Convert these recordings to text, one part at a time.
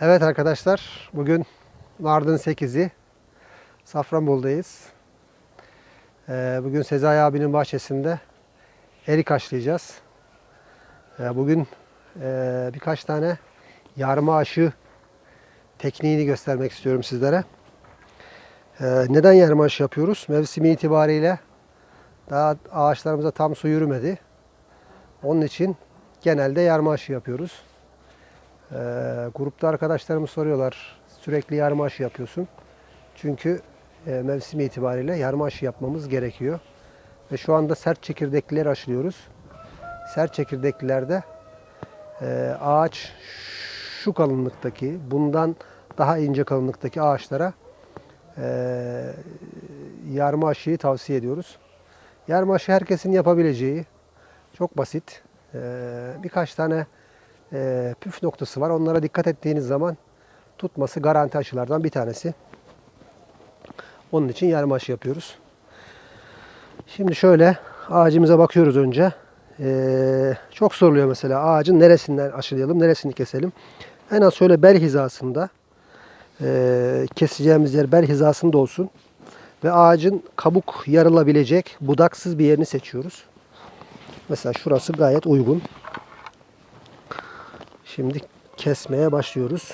Evet arkadaşlar, bugün Mardin 8'i Safranbolu'dayız. Ee, Bugün Sezai abinin bahçesinde erik haşlayacağız. Ee, Bugün e, birkaç tane yarma aşı tekniğini göstermek istiyorum sizlere. Ee, Neden yarma aşı yapıyoruz? Mevsimi itibariyle daha ağaçlarımıza tam su yürümedi. Onun için genelde yarma aşı yapıyoruz. Ee, grupta arkadaşlarımız soruyorlar sürekli yarma aşı yapıyorsun. Çünkü e, mevsim itibariyle yarma aşı yapmamız gerekiyor. Ve şu anda sert çekirdeklileri aşılıyoruz. Sert çekirdeklilerde e, ağaç şu kalınlıktaki, bundan daha ince kalınlıktaki ağaçlara e, yarma aşıyı tavsiye ediyoruz. Yarma aşı herkesin yapabileceği çok basit. E, birkaç tane e, püf noktası var. Onlara dikkat ettiğiniz zaman tutması garanti aşılardan bir tanesi. Onun için yarım aşı yapıyoruz. Şimdi şöyle ağacımıza bakıyoruz önce. Ee, çok soruluyor mesela ağacın neresinden aşılayalım, neresini keselim. En az şöyle bel hizasında ee, keseceğimiz yer bel hizasında olsun. Ve ağacın kabuk yarılabilecek budaksız bir yerini seçiyoruz. Mesela şurası gayet uygun. Şimdi kesmeye başlıyoruz.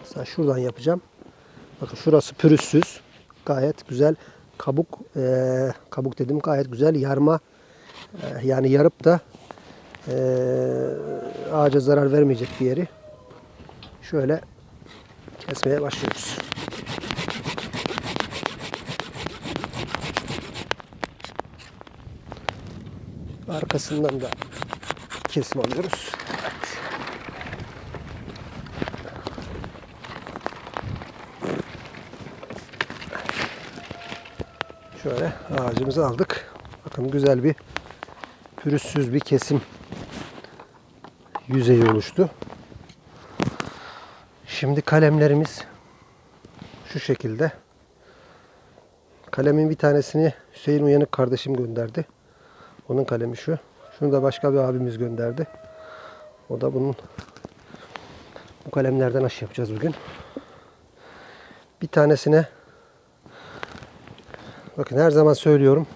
Mesela şuradan yapacağım. Bakın şurası pürüzsüz. Gayet güzel kabuk eee, kabuk dedim gayet güzel yarma eee, yani yarıp da eee, ağaca zarar vermeyecek bir yeri. Şöyle kesmeye başlıyoruz. Arkasından da kesim alıyoruz. Evet. Şöyle ağacımızı aldık. Bakın güzel bir pürüzsüz bir kesim yüzeyi oluştu. Şimdi kalemlerimiz şu şekilde. Kalemin bir tanesini Hüseyin Uyanık kardeşim gönderdi. Onun kalemi şu. Şunu da başka bir abimiz gönderdi. O da bunun bu kalemlerden aşı yapacağız bugün. Bir tanesine bakın her zaman söylüyorum.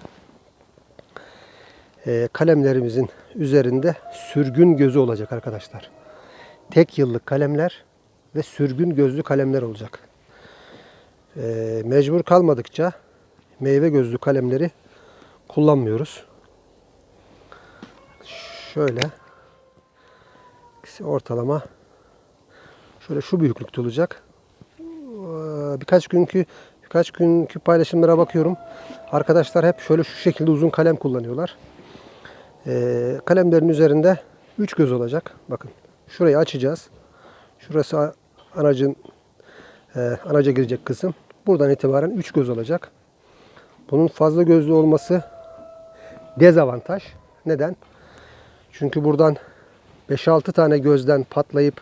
Ee, kalemlerimizin üzerinde sürgün gözü olacak arkadaşlar. Tek yıllık kalemler ve sürgün gözlü kalemler olacak. Ee, mecbur kalmadıkça meyve gözlü kalemleri kullanmıyoruz. Şöyle ortalama şöyle şu büyüklükte olacak. Ee, Birkaç günkü birkaç günkü paylaşımlara bakıyorum. Arkadaşlar hep şöyle şu şekilde uzun kalem kullanıyorlar. Ee, kalemlerin üzerinde 3 göz olacak. Bakın şurayı açacağız. Şurası anacın e, anaca girecek kısım. Buradan itibaren 3 göz olacak. Bunun fazla gözlü olması dezavantaj. Neden? Çünkü buradan 5-6 tane gözden patlayıp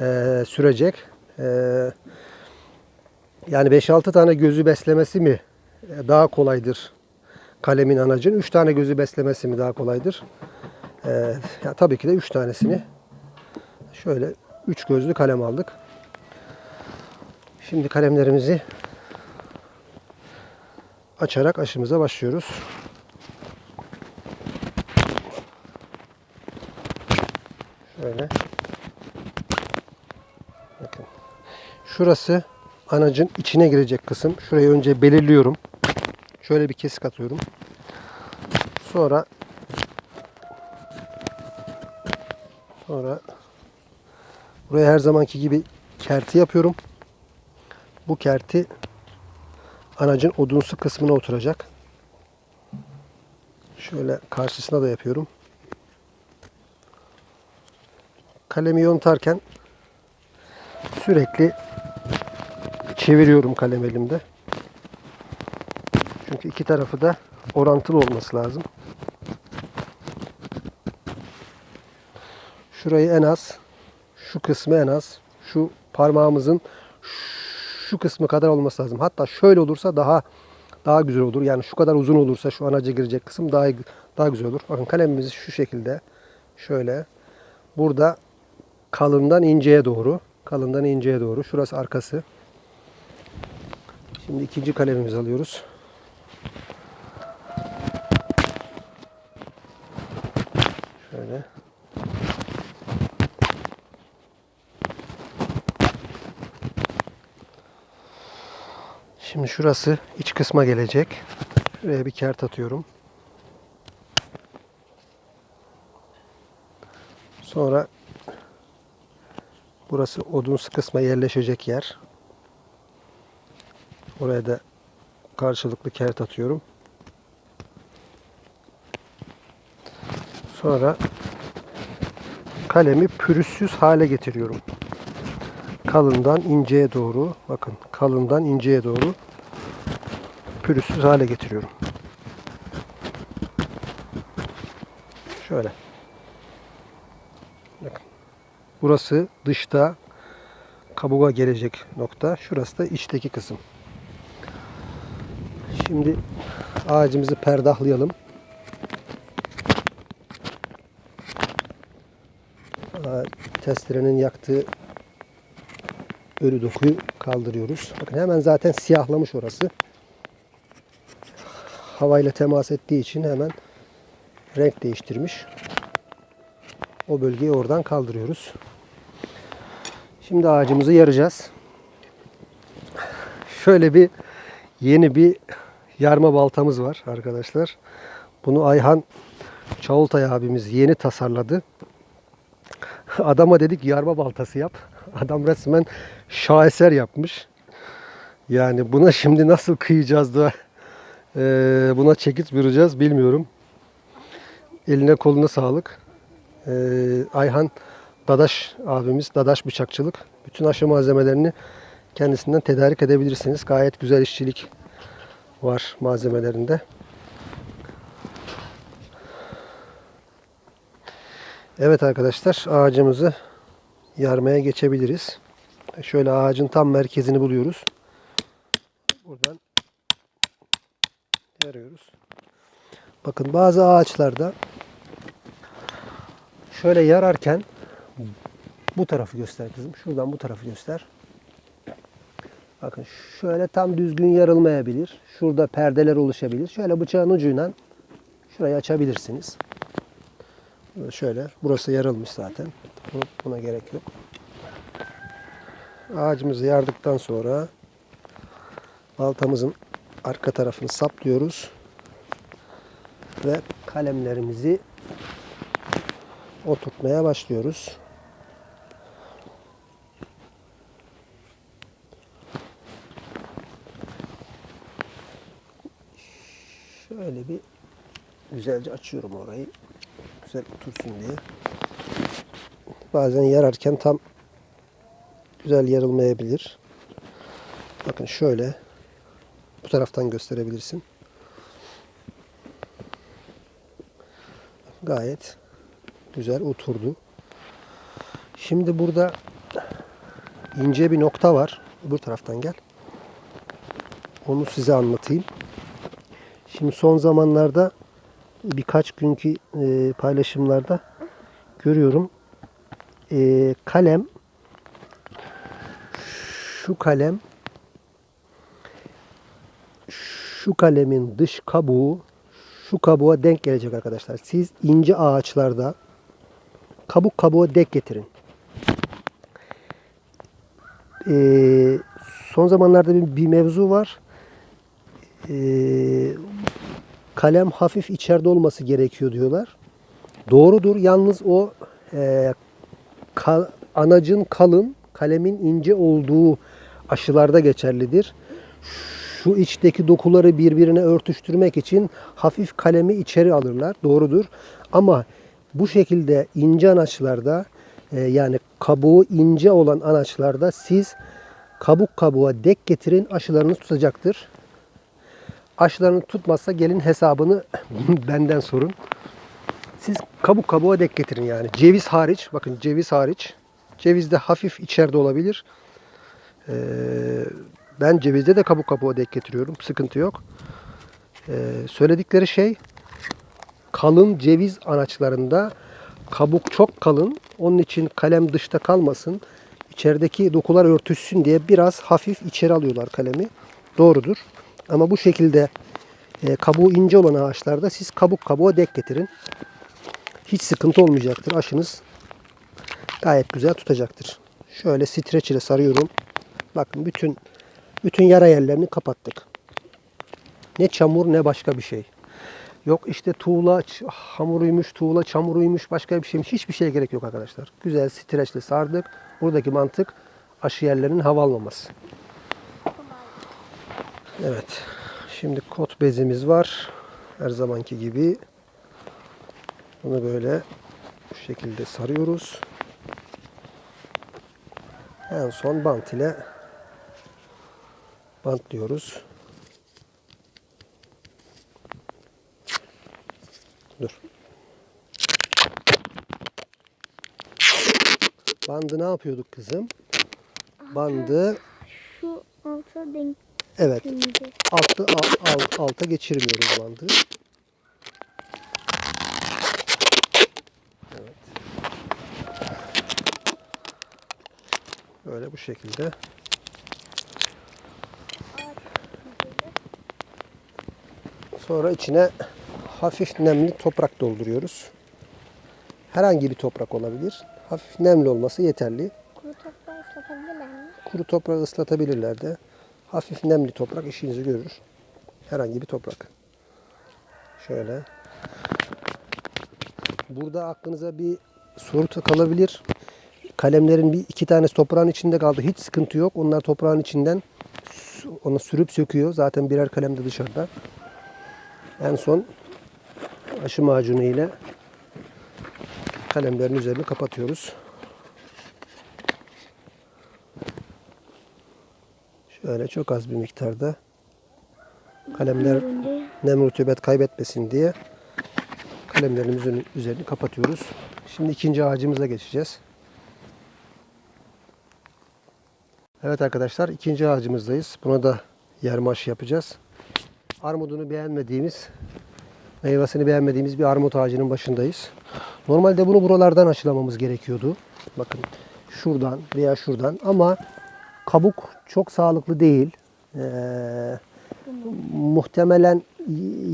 e, sürecek. E, yani 5-6 tane gözü beslemesi mi e, daha kolaydır kalemin anacın? 3 tane gözü beslemesi mi daha kolaydır? E, ya tabii ki de 3 tanesini. Şöyle 3 gözlü kalem aldık. Şimdi kalemlerimizi açarak aşımıza başlıyoruz. Şöyle. Bakın. Şurası anacın içine girecek kısım. Şurayı önce belirliyorum. Şöyle bir kesik atıyorum. Sonra sonra buraya her zamanki gibi kerti yapıyorum. Bu kerti anacın odunsu kısmına oturacak. Şöyle karşısına da yapıyorum. kalemi yontarken sürekli çeviriyorum kalem elimde. Çünkü iki tarafı da orantılı olması lazım. Şurayı en az, şu kısmı en az, şu parmağımızın şu kısmı kadar olması lazım. Hatta şöyle olursa daha daha güzel olur. Yani şu kadar uzun olursa şu anaca girecek kısım daha daha güzel olur. Bakın kalemimizi şu şekilde şöyle burada kalından inceye doğru Kalından inceye doğru. Şurası arkası. Şimdi ikinci kalemimizi alıyoruz. Şöyle. Şimdi şurası iç kısma gelecek. Şuraya bir kert atıyorum. Sonra burası odunsu kısma yerleşecek yer. Oraya da karşılıklı kert atıyorum. Sonra kalemi pürüzsüz hale getiriyorum. Kalından inceye doğru, bakın kalından inceye doğru pürüzsüz hale getiriyorum. Şöyle. Bakın. Burası dışta kabuğa gelecek nokta. Şurası da içteki kısım. Şimdi ağacımızı perdahlayalım. Testerenin yaktığı ölü dokuyu kaldırıyoruz. Bakın hemen zaten siyahlamış orası. Havayla temas ettiği için hemen renk değiştirmiş. O bölgeyi oradan kaldırıyoruz. Şimdi ağacımızı yaracağız. Şöyle bir yeni bir yarma baltamız var arkadaşlar. Bunu Ayhan Çavultay abimiz yeni tasarladı. Adama dedik yarma baltası yap. Adam resmen şaheser yapmış. Yani buna şimdi nasıl kıyacağız da eee, buna çekiç vuracağız bilmiyorum. Eline koluna sağlık. Eee, Ayhan Dadaş abimiz, Dadaş Bıçakçılık. Bütün aşı malzemelerini kendisinden tedarik edebilirsiniz. Gayet güzel işçilik var malzemelerinde. Evet arkadaşlar ağacımızı yarmaya geçebiliriz. Şöyle ağacın tam merkezini buluyoruz. Buradan yarıyoruz. Bakın bazı ağaçlarda şöyle yararken bu tarafı göster kızım. Şuradan bu tarafı göster. Bakın şöyle tam düzgün yarılmayabilir. Şurada perdeler oluşabilir. Şöyle bıçağın ucuyla şurayı açabilirsiniz. Şöyle. Burası yarılmış zaten. Bu- Buna gerek yok. Ağacımızı yardıktan sonra baltamızın arka tarafını saplıyoruz. Ve kalemlerimizi oturtmaya başlıyoruz. Şöyle bir güzelce açıyorum orayı. Güzel otursun diye. Bazen yararken tam güzel yarılmayabilir. Bakın şöyle bu taraftan gösterebilirsin. Gayet güzel oturdu. Şimdi burada ince bir nokta var. Bu taraftan gel. Onu size anlatayım. Şimdi son zamanlarda birkaç günkü e, paylaşımlarda görüyorum. E, kalem şu kalem şu kalemin dış kabuğu şu kabuğa denk gelecek arkadaşlar. Siz ince ağaçlarda kabuk kabuğa denk getirin. E, son zamanlarda bir, bir mevzu var. E, kalem hafif içeride olması gerekiyor diyorlar. Doğrudur. Yalnız o e, ka- anacın kalın, kalemin ince olduğu aşılarda geçerlidir. Şu içteki dokuları birbirine örtüştürmek için hafif kalemi içeri alırlar. Doğrudur. Ama bu şekilde ince anaçlarda e, yani kabuğu ince olan anaçlarda siz kabuk kabuğa dek getirin aşılarınız tutacaktır. Aşılarını tutmazsa gelin hesabını benden sorun. Siz kabuk kabuğa dek getirin yani. Ceviz hariç, bakın ceviz hariç. Ceviz de hafif içeride olabilir. Ee, ben cevizde de kabuk kabuğa dek getiriyorum. Sıkıntı yok. Ee, söyledikleri şey kalın ceviz anaçlarında kabuk çok kalın. Onun için kalem dışta kalmasın. içerideki dokular örtüşsün diye biraz hafif içeri alıyorlar kalemi. Doğrudur. Ama bu şekilde e, kabuğu ince olan ağaçlarda siz kabuk kabuğa dek getirin. Hiç sıkıntı olmayacaktır. Aşınız gayet güzel tutacaktır. Şöyle streç ile sarıyorum. Bakın bütün bütün yara yerlerini kapattık. Ne çamur ne başka bir şey. Yok işte tuğla hamuruymuş, tuğla çamuruymuş, başka bir şeymiş. Hiçbir şeye gerek yok arkadaşlar. Güzel streçle sardık. Buradaki mantık aşı yerlerinin hava almaması. Evet. Şimdi kot bezimiz var. Her zamanki gibi. Bunu böyle bu şekilde sarıyoruz. En son bant ile bantlıyoruz. Dur. Bandı ne yapıyorduk kızım? Bandı Şu alta denk evet altı al, al- alta geçirmiyoruz bandı. Evet. Böyle bu şekilde. Sonra içine hafif nemli toprak dolduruyoruz. Herhangi bir toprak olabilir. Hafif nemli olması yeterli. Kuru toprağı ıslatabilirler mi? Kuru toprağı ıslatabilirler de. Hafif nemli toprak işinizi görür. Herhangi bir toprak. Şöyle. Burada aklınıza bir soru kalabilir. Kalemlerin bir iki tanesi toprağın içinde kaldı. Hiç sıkıntı yok. Onlar toprağın içinden onu sürüp söküyor. Zaten birer kalem de dışarıda. En son aşı macunu ile kalemlerin üzerini kapatıyoruz. Şöyle çok az bir miktarda kalemler nem rutubet kaybetmesin diye kalemlerimizin üzerini kapatıyoruz. Şimdi ikinci ağacımıza geçeceğiz. Evet arkadaşlar ikinci ağacımızdayız. Buna da yermaş yapacağız. Armudunu beğenmediğimiz, meyvesini beğenmediğimiz bir armut ağacının başındayız. Normalde bunu buralardan aşılamamız gerekiyordu. Bakın şuradan veya şuradan ama kabuk çok sağlıklı değil. Ee, muhtemelen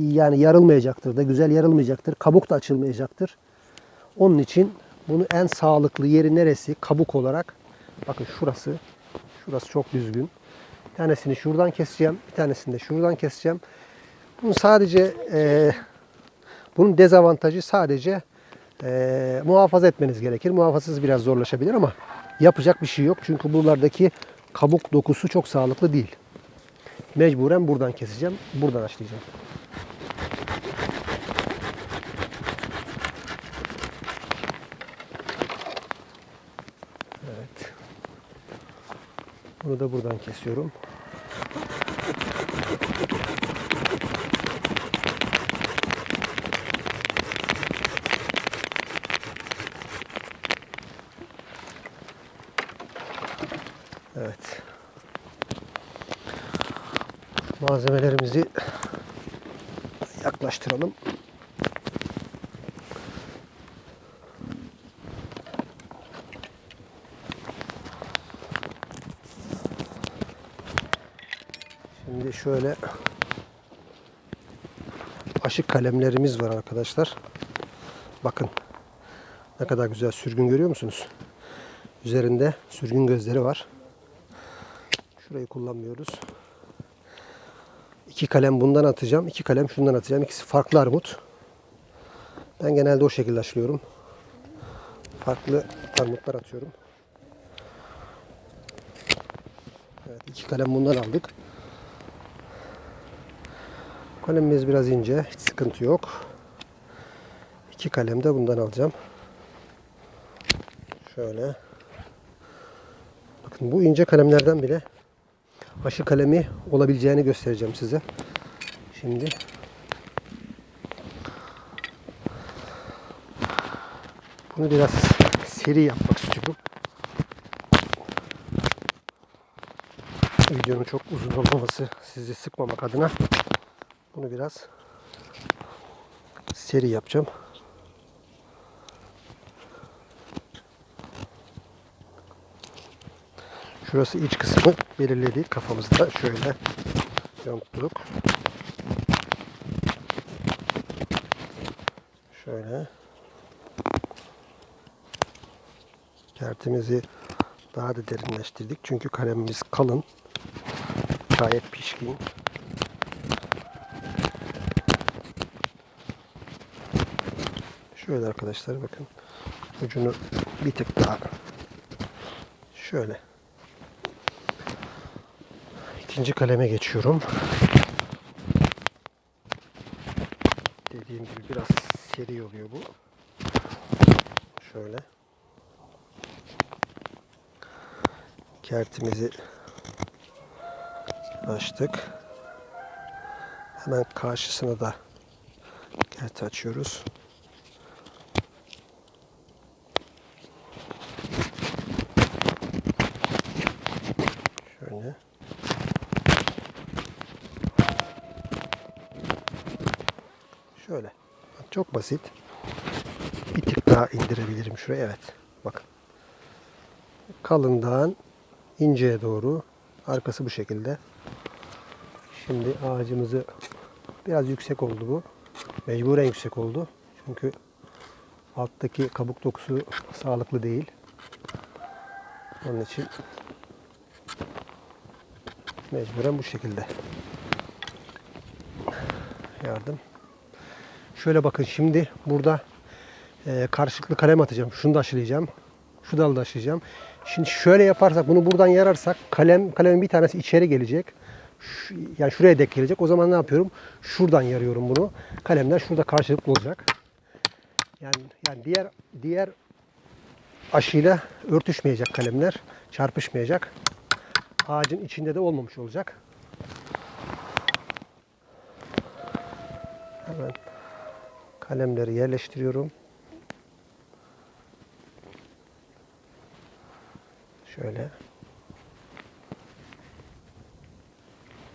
yani yarılmayacaktır da güzel yarılmayacaktır. Kabuk da açılmayacaktır. Onun için bunu en sağlıklı yeri neresi kabuk olarak? Bakın şurası. Şurası çok düzgün. Bir tanesini şuradan keseceğim. Bir tanesini de şuradan keseceğim. Bunu sadece e, bunun dezavantajı sadece e, muhafaza etmeniz gerekir. Muhafazasız biraz zorlaşabilir ama yapacak bir şey yok. Çünkü buralardaki kabuk dokusu çok sağlıklı değil. Mecburen buradan keseceğim. Buradan açlayacağım. Evet. Bunu da buradan kesiyorum. Evet. Malzemelerimizi yaklaştıralım. Şimdi şöyle aşık kalemlerimiz var arkadaşlar. Bakın ne kadar güzel sürgün görüyor musunuz? Üzerinde sürgün gözleri var. Şurayı kullanmıyoruz. İki kalem bundan atacağım. iki kalem şundan atacağım. İkisi farklı armut. Ben genelde o şekilde açlıyorum. Farklı armutlar atıyorum. Evet, iki kalem bundan aldık. Kalemimiz biraz ince. Hiç sıkıntı yok. İki kalem de bundan alacağım. Şöyle. Bakın bu ince kalemlerden bile aşı kalemi olabileceğini göstereceğim size. Şimdi bunu biraz seri yapmak istiyorum. Videonun çok uzun olmaması sizi sıkmamak adına bunu biraz seri yapacağım. Şurası iç kısmı belirledik kafamızda. Şöyle yonttuk. Şöyle. Kertimizi daha da derinleştirdik. Çünkü kalemimiz kalın. Gayet pişkin. Şöyle arkadaşlar bakın. Ucunu bir tık daha şöyle. İkinci kaleme geçiyorum. Dediğim gibi biraz seri oluyor bu. Şöyle. Kertimizi açtık. Hemen karşısına da kert açıyoruz. Şöyle. Şöyle. Bak, Çok basit. Bir tık daha indirebilirim şuraya. Evet. Bakın. Kalından inceye doğru. Arkası bu şekilde. Şimdi ağacımızı biraz yüksek oldu bu. Mecburen yüksek oldu. Çünkü alttaki kabuk dokusu sağlıklı değil. Onun için mecburen bu şekilde. Yardım. Şöyle bakın şimdi burada e, karşılıklı kalem atacağım. Şunu da aşılayacağım. Şu dalı da aşılayacağım. Şimdi şöyle yaparsak bunu buradan yararsak kalem kalemin bir tanesi içeri gelecek. Şu- yani şuraya dek gelecek. O zaman ne yapıyorum? Şuradan yarıyorum bunu. Kalemler şurada karşılıklı olacak. Yani yani diğer diğer aşıyla örtüşmeyecek kalemler. Çarpışmayacak. Ağacın içinde de olmamış olacak. Hemen kalemleri yerleştiriyorum. Şöyle.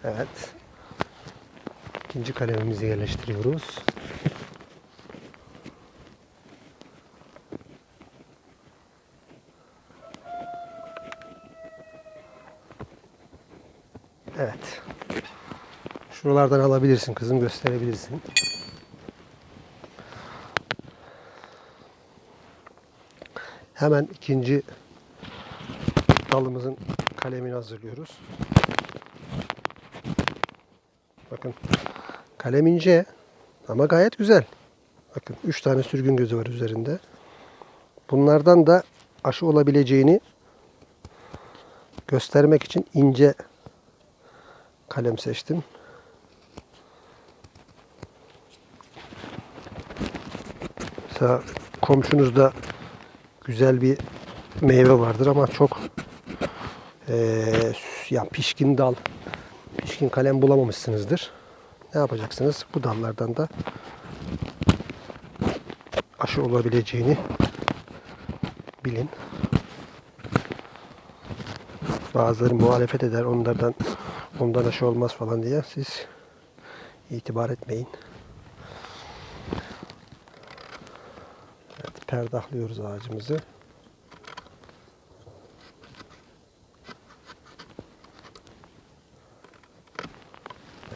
Evet. İkinci kalemimizi yerleştiriyoruz. Evet. Şuralardan alabilirsin kızım gösterebilirsin. Hemen ikinci dalımızın kalemini hazırlıyoruz. Bakın kalem ince ama gayet güzel. Bakın 3 tane sürgün gözü var üzerinde. Bunlardan da aşı olabileceğini göstermek için ince kalem seçtim. Mesela komşunuzda güzel bir meyve vardır ama çok eee ya pişkin dal, pişkin kalem bulamamışsınızdır. Ne yapacaksınız? Bu dallardan da aşı olabileceğini bilin. Bazıları muhalefet eder onlardan ondan aşı olmaz falan diye siz itibar etmeyin. Perdahlıyoruz ağacımızı.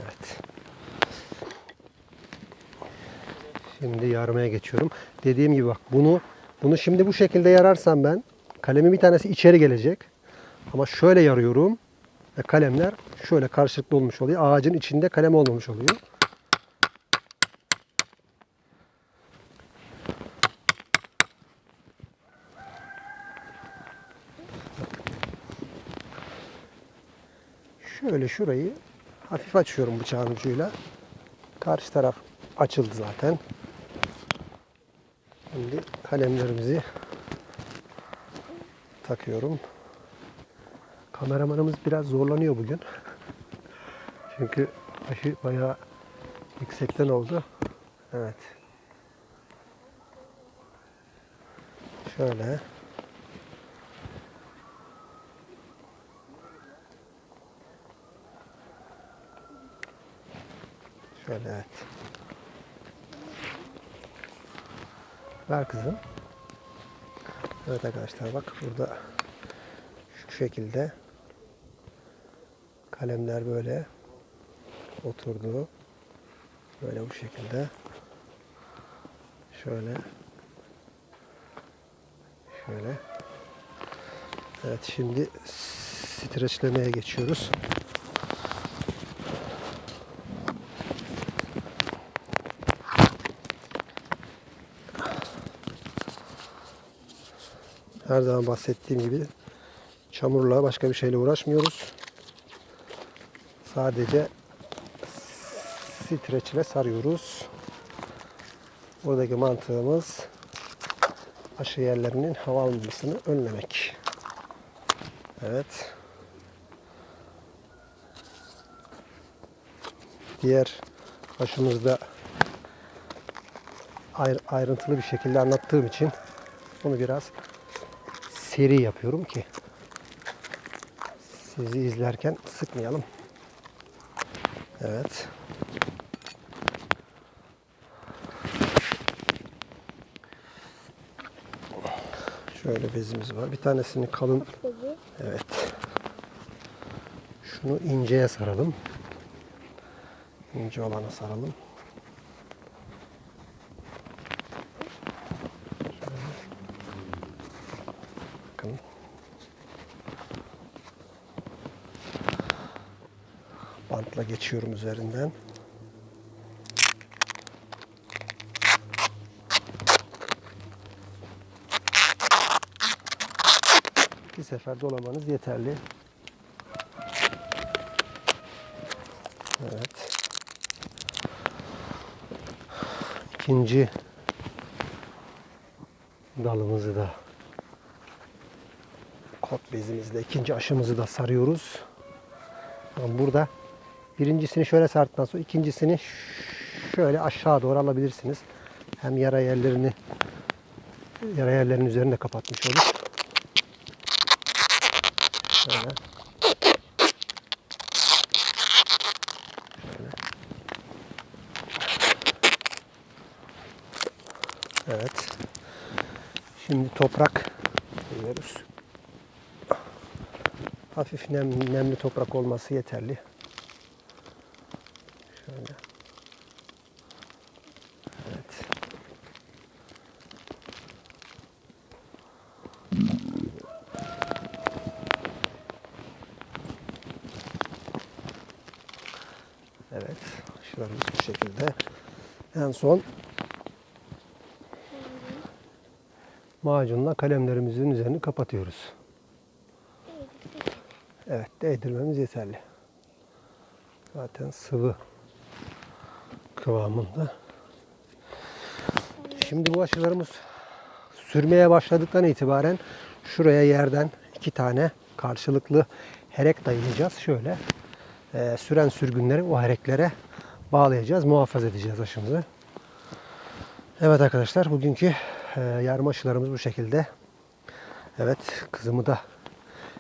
Evet. Şimdi yarmaya geçiyorum. Dediğim gibi bak bunu bunu şimdi bu şekilde yararsam ben kalemin bir tanesi içeri gelecek. Ama şöyle yarıyorum ve kalemler şöyle karşılıklı olmuş oluyor. Ağacın içinde kalem olmamış oluyor. Şöyle şurayı hafif açıyorum bıçağın ucuyla. Karşı taraf açıldı zaten. Şimdi kalemlerimizi takıyorum. Kameramanımız biraz zorlanıyor bugün. Çünkü aşı bayağı yüksekten oldu. Evet. Şöyle. Şöyle evet. Ver kızım. Evet arkadaşlar bak burada şu şekilde Kalemler böyle oturdu. Böyle bu şekilde. Şöyle. Şöyle. Evet şimdi streçlemeye geçiyoruz. Her zaman bahsettiğim gibi çamurla başka bir şeyle uğraşmıyoruz. Sadece streçle sarıyoruz. Buradaki mantığımız aşı yerlerinin hava almasını önlemek. Evet. Diğer aşımızda ayr- ayrıntılı bir şekilde anlattığım için bunu biraz seri yapıyorum ki sizi izlerken sıkmayalım. Evet. Şöyle bezimiz var. Bir tanesini kalın. Evet. Şunu inceye saralım. İnce olana saralım. Şöyle. Bakın. Bantla geçiyorum üzerinden. İki sefer dolamanız yeterli. Evet. İkinci dalımızı da kot bezimizle ikinci aşımızı da sarıyoruz. Burada birincisini şöyle sardıktan sonra ikincisini şöyle aşağı doğru alabilirsiniz. Hem yara yerlerini yara yerlerinin üzerinde kapatmış olur. Şöyle. Evet. Şimdi toprak koyuyoruz. Hafif nem, nemli toprak olması yeterli. Şöyle. Evet. Evet. Şuramız bu şekilde. En son macunla kalemlerimizin üzerini kapatıyoruz. Evet, değdirmemiz yeterli. Zaten sıvı kıvamında. Şimdi bu aşılarımız sürmeye başladıktan itibaren şuraya yerden iki tane karşılıklı herek dayayacağız. Şöyle e, süren sürgünleri o hereklere bağlayacağız, muhafaza edeceğiz aşımızı. Evet arkadaşlar bugünkü e, yarma aşılarımız bu şekilde. Evet kızımı da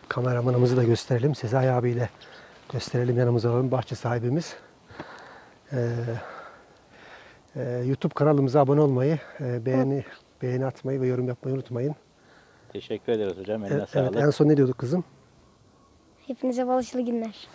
kameramanımızı da gösterelim. Sezai abiyle gösterelim yanımıza alalım. Bahçe sahibimiz. Ee, e, YouTube kanalımıza abone olmayı, e, beğeni beğeni atmayı ve yorum yapmayı unutmayın. Teşekkür ederiz hocam. Eline Evet, sağlık. evet, en son ne diyorduk kızım? Hepinize bol günler.